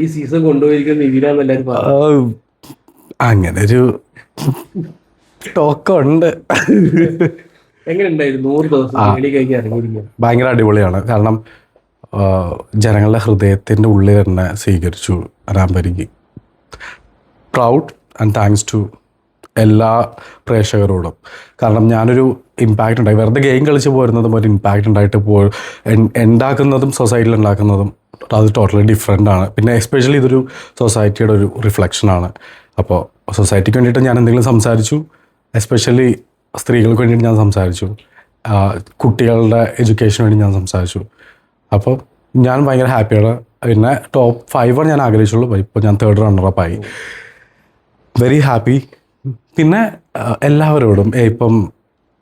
ഈ സീസൺ കൊണ്ടുപോയിരിക്കുന്ന നിവിനാന്ന് ആ, അങ്ങനെ ഒരു ടോക്കുണ്ട്. എങ്ങനെ നൂറ് ദിവസം ജോലി കഴിഞ്ഞ് ഇറങ്ങിയിരിക്കുക ഭയങ്കര അടിപൊളിയാണ്. കാരണം ജനങ്ങളുടെ ഹൃദയത്തിന്റെ ഉള്ളിൽ തന്നെ സ്വീകരിച്ചു. രാംബരിക്ക് പ്രൗഡ് ആൻഡ് താങ്ക്സ് ടു എല്ലാ പ്രേക്ഷകരോടും. കാരണം ഞാനൊരു ഇമ്പാക്റ്റ് ഉണ്ടായി. വെറുതെ ഗെയിം കളിച്ച് പോരുന്നതും ഒരു ഇമ്പാക്റ്റ് ഉണ്ടായിട്ട് പോ ഉണ്ടാക്കുന്നതും സൊസൈറ്റിയിൽ ഉണ്ടാക്കുന്നതും അത് ടോട്ടലി ഡിഫറെന്റ് ആണ്. പിന്നെ എസ്പെഷ്യലി ഇതൊരു സൊസൈറ്റിയുടെ ഒരു റിഫ്ലക്ഷനാണ് അപ്പോൾ സൊസൈറ്റിക്ക് വേണ്ടിയിട്ട് ഞാൻ എന്തെങ്കിലും സംസാരിച്ചു. എസ്പെഷ്യലി സ്ത്രീകൾക്ക് വേണ്ടിയിട്ട് ഞാൻ സംസാരിച്ചു. കുട്ടികളുടെ എഡ്യൂക്കേഷന് വേണ്ടി ഞാൻ സംസാരിച്ചു. അപ്പോൾ ഞാൻ ഭയങ്കര ഹാപ്പിയാണ് പിന്നെ ടോപ്പ് ഫൈവാണ് ഞാൻ ആഗ്രഹിച്ചുള്ളൂ. ഇപ്പോൾ ഞാൻ തേർഡ് റണ്ണറപ്പായി വെരി ഹാപ്പി പിന്നെ എല്ലാവരോടും ഇപ്പം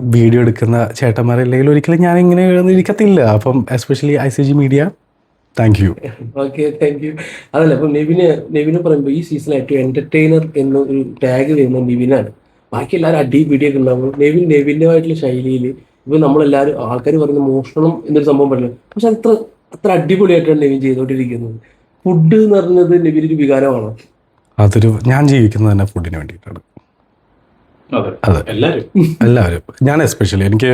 വീഡിയോ എടുക്കുന്ന ചേട്ടന്മാരല്ലെങ്കിൽ ഒരിക്കലും ഞാൻ ഇങ്ങനെ ഇരിക്കത്തില്ല അപ്പം especially I C G media thank you okay thank you അതല്ല അപ്പം നിവിന് നിവിന് പറയുമ്പോൾ ഈ സീസൺ ഏറ്റവും എന്റർടൈനർ എന്ന ഒരു ടാഗ് വരുന്ന നിവിനാണ്. ബാക്കി എല്ലാവരും അടി പിടിയൊക്കെ ഉണ്ടാവും. നെവിൻ നെവിന്റെതായിട്ടുള്ള ശൈലിയിൽ ഇപ്പം നമ്മളെല്ലാവരും ആൾക്കാർ പറയുന്ന മോഷണം എന്നൊരു സംഭവം പറഞ്ഞു പക്ഷെ അത്ര അത്ര അടിപൊളിയായിട്ടാണ് നെവിൻ ചെയ്തുകൊണ്ടിരിക്കുന്നത് ഫുഡ് എന്ന് പറഞ്ഞത് നെവിനൊരു വികാരമാണ്? അതൊരു ഞാൻ ജീവിക്കുന്നത് തന്നെ ഫുഡിന് വേണ്ടിയിട്ടാണ്. അതെ. എല്ലാവരും ഞാൻ എസ്പെഷ്യലി എനിക്ക്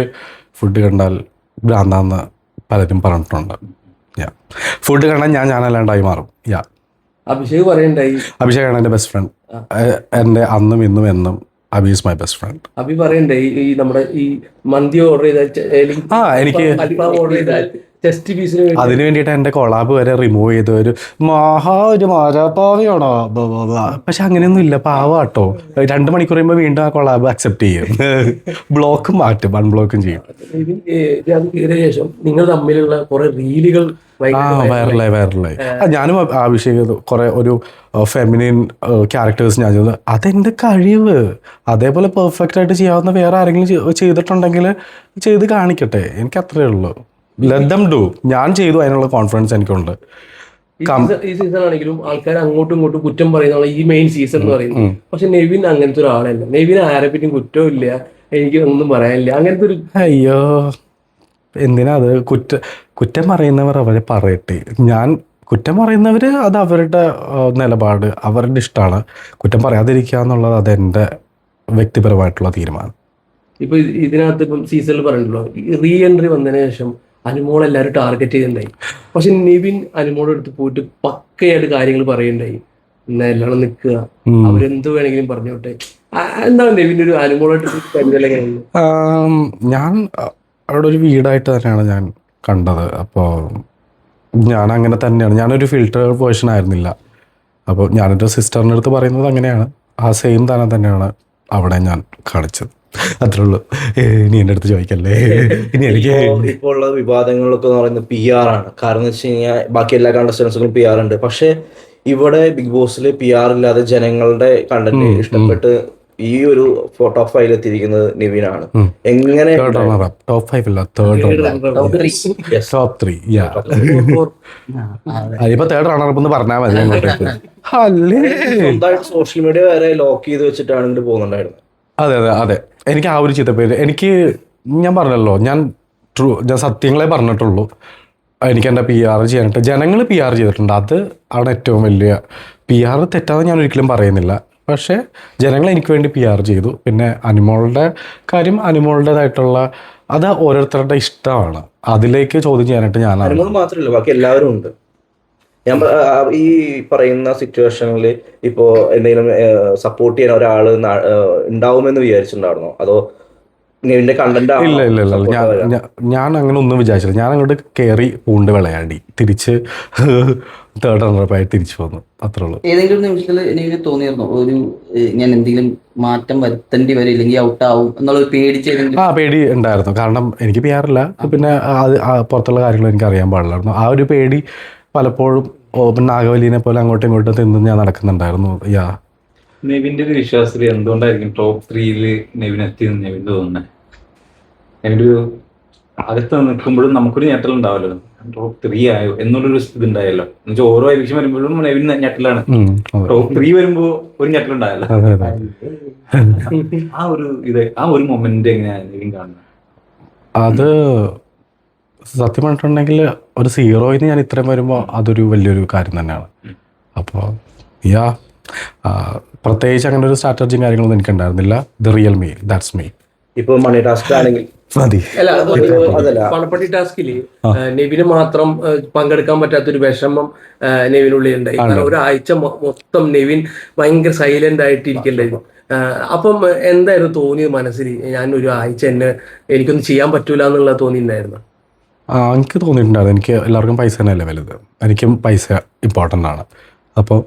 ഫുഡ് കണ്ടാൽ ഭ്രാന്താന്ന് പലരും പറഞ്ഞിട്ടുണ്ട്. യാ ഫുഡ് കണ്ടാൽ ഞാൻ ഞാനല്ലാണ്ടായി മാറും. യാ അഭിഷേക് പറയണ്ടായി. അഭിഷേകാണ് എന്റെ ബെസ്റ്റ് ഫ്രണ്ട് എന്റെ അന്നും ഇന്നും എന്നും Abhi is my best friend Abhi പറയണ്ടേ ഈ നമ്മുടെ ഈ മന്തി ഓർഡർ ചെയ്ത ആ, എനിക്ക് ഓർഡർ ചെയ്ത ചെസ്റ്റ് ഫീസിന് അതിന് വേണ്ടിയിട്ട് എന്റെ കൊളാബ് വരെ റിമൂവ് ചെയ്ത ഒരു മഹാ ഒരു മാരാപാവയാണോ പക്ഷെ അങ്ങനെയൊന്നും ഇല്ല പാവാട്ടോ. രണ്ട് മണിക്കൂർ കഴിയുമ്പോൾ വീണ്ടും ആ കൊളാബ് അക്സെപ്റ്റ് ചെയ്യും. ബ്ലോക്കും മാറ്റും അൺബ്ലോക്കും ചെയ്യും. ഇതിൽ അത് കയറിയ ശേഷം നിങ്ങൾ തമ്മിലുള്ള കുറെ റീലുകൾ ആ വൈറലായി വൈറലായി ഞാനും ആ- അഭിഷേക് കുറെ ഒരു ഫെമിനിൻ ക്യാരക്ടേഴ്സ് ഞാൻ ചെയ്തു അതെന്റെ കഴിവ്. അതേപോലെ പെർഫെക്റ്റ് ആയിട്ട് ചെയ്യാവുന്ന വേറെ ആരെങ്കിലും ചെയ്തിട്ടുണ്ടെങ്കിൽ ചെയ്ത് കാണിക്കട്ടെ. എനിക്ക് അത്രേ ഉള്ളൂ. ഡു ഞാൻ ചെയ്തു അതിനുള്ള കോൺഫിഡൻസ് എനിക്കുണ്ട്. ഈ സീസൺ ആണെങ്കിലും ആൾക്കാർ അങ്ങോട്ടും ഇങ്ങോട്ടും കുറ്റം പറയുന്ന ഈ മെയിൻ സീസൺ എന്ന് പറയുന്നത്. പക്ഷെ നെവിൻ അങ്ങനത്തെ ഒരാളല്ല. നെവിൻ ആരെ പറ്റിയും കുറ്റവും ഇല്ല. എനിക്ക് ഒന്നും പറയാനില്ല. അങ്ങനത്തെ ഒരു അയ്യോ. എന്തിനാ അത്? കുറ്റ കുറ്റം പറയുന്നവർ അവരെ പറയട്ടെ. ഞാൻ കുറ്റം പറയുന്നവർ അത് അവരുടെ നിലപാട് അവരുടെ ഇഷ്ടമാണ്. കുറ്റം പറയാതിരിക്കുക എന്നുള്ളത് അതെന്റെ വ്യക്തിപരമായിട്ടുള്ള തീരുമാനം. ഇപ്പൊ ഇത് ഇതിനകത്ത് ഇപ്പം സീസണിൽ പറഞ്ഞല്ലോ റീ എൻട്രി വന്നതിന് ശേഷം അനുമോൾ എല്ലാവരും ടാർഗറ്റ് ചെയ്തിട്ടുണ്ടായി. പക്ഷെ നിവിൻ അനുമോളെ അടുത്ത് പോയിട്ട് പക്കയായിട്ട് കാര്യങ്ങൾ പറയുണ്ടായി എന്നാ എല്ലാം നിൽക്കുക. അവരെന്ത് വേണമെങ്കിലും പറഞ്ഞോട്ടെ. എന്താണ് നിവിൻ ഒരു അനുമോളായിട്ട് ഞാൻ അവിടെ ഒരു വീടായിട്ട് തന്നെയാണ് ഞാൻ കണ്ടത്. അപ്പോൾ ഞാൻ അങ്ങനെ തന്നെയാണ്. ഞാനൊരു ഫിൽട്ടർ വേർഷൻ ആയിരുന്നില്ല. അപ്പോൾ ഞാനെന്റെ സിസ്റ്ററിന്റെ അടുത്ത് പറയുന്നത് അങ്ങനെയാണ്. ആ സെയിം തന്നെ തന്നെയാണ് അവിടെ ഞാൻ കാണിച്ചത്. അത്രേ ഉള്ളൂ. ഇനി എന്റെ അടുത്ത് ചോദിക്കല്ലേ? ഇനി എനിക്ക് ഇപ്പോ- ഇപ്പോൾ ഉള്ള വിവാദങ്ങളൊക്കെ എന്ന് പറയുന്നത് പി ആർ ആണ്. കാരണം എന്ന് വെച്ച് കഴിഞ്ഞാൽ ബാക്കി എല്ലാ കണ്ടസ്റ്റൻസുകളും പി ആർ ഉണ്ട്. പക്ഷെ ഇവിടെ ബിഗ് ബോസിൽ പി ആർ ഇല്ലാതെ ജനങ്ങളുടെ കണ്ടന്റ് ഇഷ്ടപ്പെട്ട് ഈ ഒരു ഫോട്ടോ ഫൈവിൽ എത്തിയിരിക്കുന്നത് നിവിൻ ആണ്. എങ്ങനെ ടോപ്പ് ഫൈവ് അല്ല തേർഡ്. ടോപ്പ് ത്രീ യാ അതിപ്പോ തേർഡ് റണ്ണർ എന്ന് പറഞ്ഞാൽ മതി സ്വന്തമായിട്ട് സോഷ്യൽ മീഡിയ വരെ ലോക്ക് ചെയ്ത് വെച്ചിട്ടാണ് ഇങ്ങോട്ട് പോകുന്നുണ്ടായിരുന്നത്. അതെ അതെ അതെ. എനിക്ക് ആ ഒരു ചിത്തപ്പേര് എനിക്ക് ഞാൻ പറഞ്ഞല്ലോ ഞാൻ ട്രൂ ഞാൻ സത്യങ്ങളെ പറഞ്ഞിട്ടുള്ളൂ. എനിക്ക് എന്റെ പി ആർ ചെയ്യാനായിട്ട് ജനങ്ങൾ പി ആർ ചെയ്തിട്ടുണ്ട്. അത് ആണ് ഏറ്റവും വലിയ പി ആർ തെറ്റാന്ന് ഞാൻ ഒരിക്കലും പറയുന്നില്ല. പക്ഷേ ജനങ്ങൾ എനിക്ക് വേണ്ടി പി ആർ ചെയ്തു. പിന്നെ അനിമോളുടെ കാര്യം അനിമോളുടേതായിട്ടുള്ള അത് ഓരോരുത്തരുടെ ഇഷ്ടമാണ്. അതിലേക്ക് ചോദ്യം ചെയ്യാനായിട്ട് ഞാൻ മാത്രമല്ല ബാക്കി എല്ലാവരും ഉണ്ട്. ഞാൻ ഈ പറയുന്ന സിറ്റുവേഷനിൽ ഇപ്പോ എന്തെങ്കിലും സപ്പോർട്ട് ചെയ്യാൻ ഒരാൾ ഉണ്ടാവുമെന്ന് വിചാരിച്ചിട്ടുണ്ടായിരുന്നോ? അതോ കണ്ടന്റ് ഇല്ല ഇല്ല ഇല്ല ഞാൻ ഞാൻ- അങ്ങനെ ഒന്നും വിചാരിച്ചില്ല. ഞാൻ അങ്ങോട്ട് കയറി പൂണ്ട് വിളയാണ്ടി. തിരിച്ച് തേർഡ് റണ്ണറപ്പായി തിരിച്ചു വന്നു. അത്രേ ഉള്ളൂ. ഏതെങ്കിലും നിമിഷത്തിൽ എനിക്ക് തോന്നിയിരുന്നു ഒരു ഞാൻ എന്തെങ്കിലും മാറ്റം വരുത്തേണ്ടി വരും ഇല്ലെങ്കിൽ ഔട്ട് ആവും എന്നുള്ള പേടിച്ച് ആ പേടി ഉണ്ടായിരുന്നു. കാരണം എനിക്ക് പിയാറില്ല പിന്നെ അത് ആ പുറത്തുള്ള കാര്യങ്ങൾ എനിക്ക് അറിയാൻ പാടില്ലായിരുന്നു. ആ ഒരു പേടി പലപ്പോഴും ഓപ്പൺ നാഗവലിനെ നാഗവല്ലിനെ പോലെ അങ്ങോട്ടും ഇങ്ങോട്ടും തിന്നും ഞാൻ നടക്കുന്നുണ്ടായിരുന്നു. യാ. നെവിന്റെ ഒരു വിശ്വാസത്തിൽ എന്തുകൊണ്ടായിരിക്കും ടോപ്പ് ത്രീയിൽ നെവിൻ എത്തിയെന്ന് നെവിൻ തോന്നുന്നത് എന്റെ ഒരു അകത്ത് നിൽക്കുമ്പോഴും നമുക്കൊരു ഞെട്ടൽ ഉണ്ടാവല്ലോ. ടോപ്പ് ത്രീ ആയോ? എന്നുള്ളൊരു ഇത് ഉണ്ടായല്ലോ എന്നുവെച്ചാൽ ഓരോ ഐവിഷ്യം വരുമ്പോഴും നെവിൻ ഞെട്ടലാണ്. ടോപ്പ് ത്രീ വരുമ്പോ ഒരു ഞെട്ടലുണ്ടായല്ലോ ആ ഒരു ഇത് ആ ഒരു മൊമെന്റ് എങ്ങനെയാണ് നെവിൻ കാണുന്നത് അത് സത്യം പറഞ്ഞിട്ടുണ്ടെങ്കിൽ ഒരു സീറോയിൽ നിന്ന് ഞാൻ ഇത്രയും വരുമ്പോൾ അതൊരു വലിയൊരു കാര്യം തന്നെയാണ്. അപ്പോൾ യാ പ്രത്യേകിച്ച് അങ്ങനെ ഒരു സ്ട്രാറ്റജിയും കാര്യങ്ങളൊന്നും എനിക്ക് ഉണ്ടായിരുന്നില്ല the real me that's me ഇപ്പൊ മണി ടാസ്ക് ആണെങ്കിൽ മതി. അല്ല അതല്ല. പണപ്പട്ടി ടാസ്കിൽ നെവിന് മാത്രം പങ്കെടുക്കാൻ പറ്റാത്തൊരു വിഷമം നെവിനുള്ളിൽ ഉണ്ടായി കാരണം ഒരാഴ്ച മൊത്തം നെവിൻ ഭയങ്കര സൈലന്റ് ആയിട്ട് ഇരിക്കണ്ടായിരുന്നു അപ്പം എന്തായിരുന്നു തോന്നിയത് മനസ്സിൽ? ഞാൻ ഒരു ആഴ്ച എന്നെ എനിക്കൊന്നും ചെയ്യാൻ പറ്റൂല എന്നുള്ള തോന്നിയിട്ടുണ്ടായിരുന്നു എനിക്ക് തോന്നിയിട്ടുണ്ടായിരുന്നു. എനിക്ക് എല്ലാവർക്കും പൈസ തന്നെയല്ലേ വലുത്. എനിക്കും പൈസ ഇമ്പോർട്ടന്റ് ആണ്. അപ്പോൾ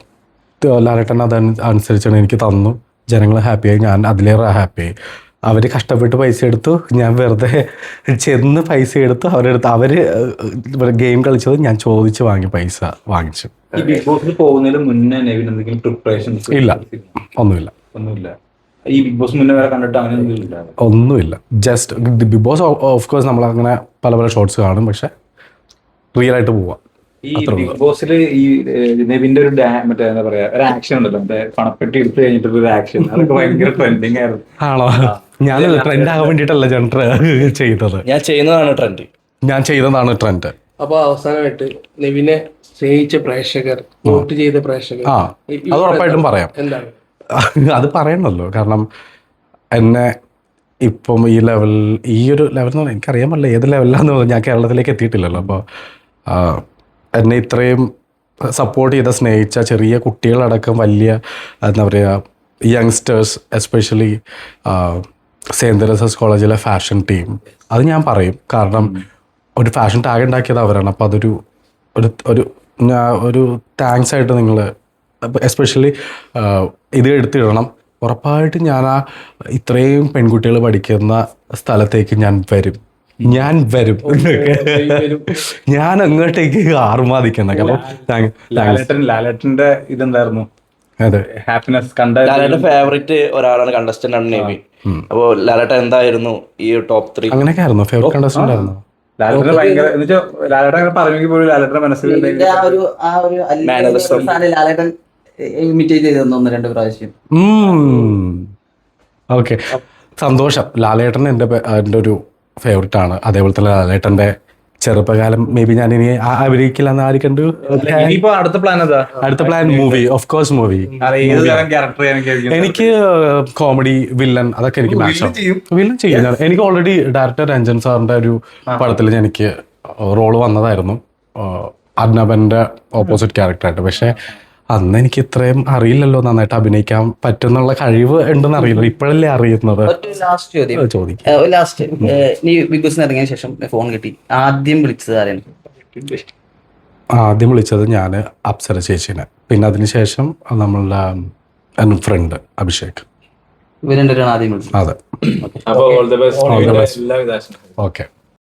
ലാലേട്ടൻ അത് അനുസരിച്ചാണ് എനിക്ക് തന്നു. ജനങ്ങൾ ഹാപ്പിയായി ഞാൻ അതിലേറെ ഹാപ്പിയായി അവർ കഷ്ടപ്പെട്ട് പൈസ എടുത്തു. ഞാൻ വെറുതെ ചെന്ന് പൈസ എടുത്തു. അവരെടുത്ത് അവർ ഗെയിം കളിച്ചത് ഞാൻ ചോദിച്ച് വാങ്ങി പൈസ വാങ്ങിച്ചു. ബിഗ് ബോസിൽ പോകുന്നതിന് മുന്നേ എന്തെങ്കിലും പ്രിപ്പറേഷൻസ് ഇല്ല. ഒന്നുമില്ല. ഒന്നുമില്ല. ഈ ബിഗ് ബോസ് മുന്നേ വരെ കണ്ടിട്ട് അങ്ങനെ ഒന്നുമില്ല. Just Big Boss of course നമ്മൾ അങ്ങനെ പല പല ഷോർട്സ് കാണും പക്ഷെ റിയൽ ആയിട്ട് പോവാം. ഈ ബിഗ് ബോസിൽ ഈ നെവിന്റെ ഒരു ഡാ- മറ്റേ എന്താ പറയാ ഒരു ആക്ഷൻ ഉണ്ടല്ലോ മറ്റേ പണപ്പെട്ടി എടുത്ത് കഴിഞ്ഞിട്ടുള്ള ഒരു ആക്ഷൻ അതൊക്കെ ഭയങ്കര ട്രെൻഡിങ് ആയിരുന്നു. ആണോ? ഞാൻ ട്രെൻഡ് ആകാൻ വേണ്ടിട്ടല്ല ഞാൻ ചെയ്തത്. ഞാൻ ചെയ്യുന്നതാണ് ട്രെൻഡ് ഞാൻ ചെയ്തതാണ് ട്രെൻഡ് അപ്പൊ അവസാനമായിട്ട് നെവിനെ സ്നേഹിച്ച പ്രേക്ഷകർ വോട്ട് ചെയ്ത പ്രേക്ഷകർ അത് ഉറപ്പായിട്ടും പറയാം. എന്താണ്? അത് പറയണല്ലോ. കാരണം എന്നെ ഇപ്പം ഈ ലെവൽ ഈ ഒരു ലെവൽ എന്ന് പറഞ്ഞാൽ എനിക്കറിയാൻ പറ്റില്ല ഏത് ലെവലിലാന്ന് പറഞ്ഞാൽ ഞാൻ കേരളത്തിലേക്ക് എത്തിയിട്ടില്ലല്ലോ. അപ്പോൾ എന്നെ ഇത്രയും സപ്പോർട്ട് ചെയ്ത സ്നേഹിച്ച ചെറിയ കുട്ടികളടക്കം വലിയ എന്താ പറയുക യങ്സ്റ്റേഴ്സ് എസ്പെഷ്യലി സെയിന്റ് തെരേസസ് കോളേജിലെ ഫാഷൻ ടീം അത് ഞാൻ പറയും. കാരണം ഒരു ഫാഷൻ ടാഗ് ഉണ്ടാക്കിയത് അവരാണ്. അപ്പോൾ അതൊരു ഒരു ഒരു ഒരു താങ്ക്സ് ആയിട്ട് നിങ്ങൾ എസ്പെഷ്യലി ഇത് എടുത്തിടണം. ഉറപ്പായിട്ടും ഞാൻ ആ ഇത്രയും പെൺകുട്ടികൾ പഠിക്കുന്ന സ്ഥലത്തേക്ക് ഞാൻ വരും. ഞാൻ വരും. ഞാൻ അങ്ങോട്ടേക്ക് ആർമാദിക്കുന്ന ലാലേട്ടൻ ലാലേട്ടന്റെ ഇതെന്തായിരുന്നു? അതെ. ഹാപ്പിനെസ് കണ്ട ലാലേട്ടന്റെ ഫേവറേറ്റ് ഒരാളാണ് കണ്ടസ്റ്റന്റ് ആണ് നെവി അപ്പോ ലാലേട്ട എന്തായിരുന്നു ഈ ടോപ്പ് ത്രീ അങ്ങനെയൊക്കെ ആയിരുന്നു. ഫേവറേറ്റ് കണ്ടസ്റ്റന്റ് ആയിരുന്നു. ലാലേട്ടന് ഭയങ്കര ലാലേട്ടൻ അങ്ങനെ പറഞ്ഞെങ്കിൽ പോലും ലാലേട്ടന്റെ മനസ്സിൽ ഇമിറ്റേറ്റ് ചെയ്ത് ഒന്ന് രണ്ട് പ്രാവശ്യം. ഓക്കെ സന്തോഷം. ലാലേട്ടൻ എന്റെ എന്റെ ഒരു ഫേവററ്റ് ആണ്. അതേപോലെ തന്നെ ലാലേട്ടന്റെ ചെറുപ്പകാലം. മേ ബി ഞാൻ ഇനി അഭിനയിക്കില്ല എന്ന് ആര് കണ്ടു അടുത്ത പ്ലാൻ എന്താ അടുത്ത plan movie of course movie എനിക്ക് എനിക്ക് കോമഡി വില്ലൻ അതൊക്കെ എനിക്ക് മാച്ച് ചെയ്യും. വില്ലൻ ചെയ്യും. എനിക്ക് ഓൾറെഡി ഡയറക്ടർ രഞ്ജൻ സാറിന്റെ ഒരു പടത്തിൽ എനിക്ക് റോൾ വന്നതായിരുന്നു. അർണബന്റെ ഓപ്പോസിറ്റ് ക്യാരക്ടറായിട്ട് പക്ഷെ അന്ന് എനിക്ക് ഇത്രയും അറിയില്ലല്ലോ നന്നായിട്ട് അഭിനയിക്കാൻ പറ്റുന്നുള്ള കഴിവ് ഉണ്ടെന്ന് അറിയില്ല. ഇപ്പോഴല്ലേ അറിയുന്നത്? ലാസ്റ്റ് ചോദ്യം. ചോദിക്കും. ലാസ്റ്റ് നീ ബിഗ് ബോസിന് ഇറങ്ങിയ ശേഷം ഫോൺ കിട്ടി. ആദ്യം വിളിച്ചത് ആരാണ് ആദ്യം വിളിച്ചത് ഞാൻ അപ്സര ചേച്ചിനെ. പിന്നെ അതിനുശേഷം നമ്മളുടെ ഫ്രണ്ട് അഭിഷേക്. ഇവരെ രണ്ടുപേരാണ് ആദ്യം വിളിച്ചത്. അതെ. അപ്പൊ ഓൾ ദ ബെസ്റ്റ് എല്ലാവിധ ഓക്കെ